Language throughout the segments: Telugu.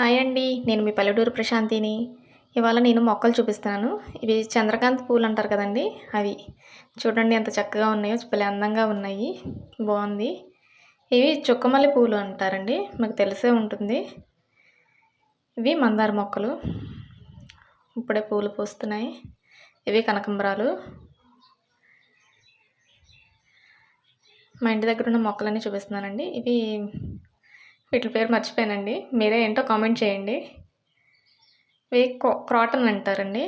హాయ్ అండి నేను మీ పల్లెటూరు ప్రశాంతిని. ఇవాళ నేను మొక్కలు చూపిస్తున్నాను. ఇవి చంద్రకాంత్ పూలు అంటారు కదండి అవి. చూడండి ఎంత చక్కగా ఉన్నాయో భలే అందంగా ఉన్నాయి. బాగుంది. ఇవి చుక్కమల్లి పూలు అంటారండి మీకు తెలిసే ఉంటుంది. ఇవి మందార మొక్కలు. ఇప్పుడే పూలు పూస్తున్నాయి. ఇవి కనకంబరాలు. మా ఇంటి దగ్గర ఉన్న మొక్కలన్నీ చూపిస్తున్నానండి. ఇవి వీటి పేరు మర్చిపోయానండి. మీరే ఏంటో కామెంట్ చేయండి. ఇవి క్రాటన్ అంటారండి.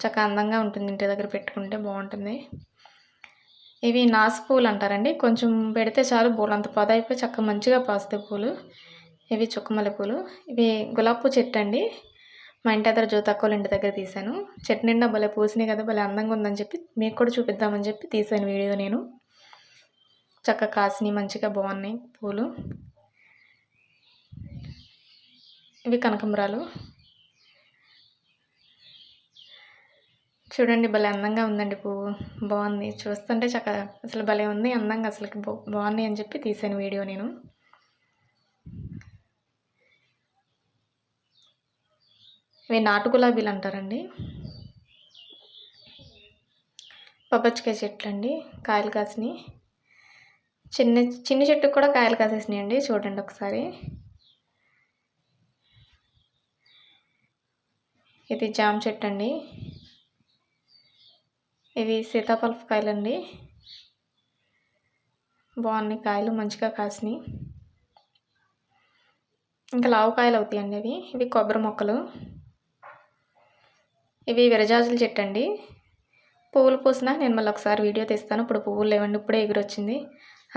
చక్కగా అందంగా ఉంటుంది ఇంటి దగ్గర పెట్టుకుంటే బాగుంటుంది. ఇవి నాసు పూలు అంటారండి. కొంచెం పెడితే చాలు పూలు అంత పొద అయిపోయి చక్కగా మంచిగా పాస్తాయి పూలు. ఇవి చుక్కమల్లె పూలు. ఇవి గులాబీ చెట్టు అండి. మా ఇంటి దగ్గర జ్యోతక్కలు ఇంటి దగ్గర తీశాను. చెట్టు నిండా భలే పూసినాయి కదా భలే అందంగా ఉందని చెప్పి మీకు కూడా చూపిద్దామని చెప్పి తీసాను వీడియో నేను. చక్కగా కాసినాయి మంచిగా బాగున్నాయి పూలు. ఇవి కనకంబరాలు. చూడండి భలే అందంగా ఉందండి పువ్వు. బాగుంది. చూస్తుంటే చక్కగా అసలు భలే ఉంది. అందంగా అసలు బాగున్నాయి అని చెప్పి తీసాను వీడియో నేను. ఇవి నాటు గులాబీలు అంటారండి. పబ్బచ్చికాయ చెట్లు అండి కాయలు కాసినాయి చిన్న చిన్న చెట్టుకు కూడా కాయలు కాసేసినాయండి. చూడండి ఒకసారి. ఇది జామ చెట్టు అండి ఇవి సీతాఫలపు కాయలు అండి బాగున్నాయి కాయలు మంచిగా కాసినాయి. ఇంకా లావు కాయలు అవుతాయండి అవి. ఇవి కొబ్బరి మొక్కలు. ఇవి విరజాజుల చెట్టు అండి పువ్వులు పూసినా నేను మళ్ళీ ఒకసారి వీడియో తీస్తాను. ఇప్పుడు పువ్వులు లేవండి ఇప్పుడే ఎగురొచ్చింది.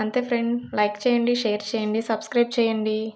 అంతే ఫ్రెండ్. లైక్ చేయండి షేర్ చేయండి సబ్స్క్రైబ్ చేయండి.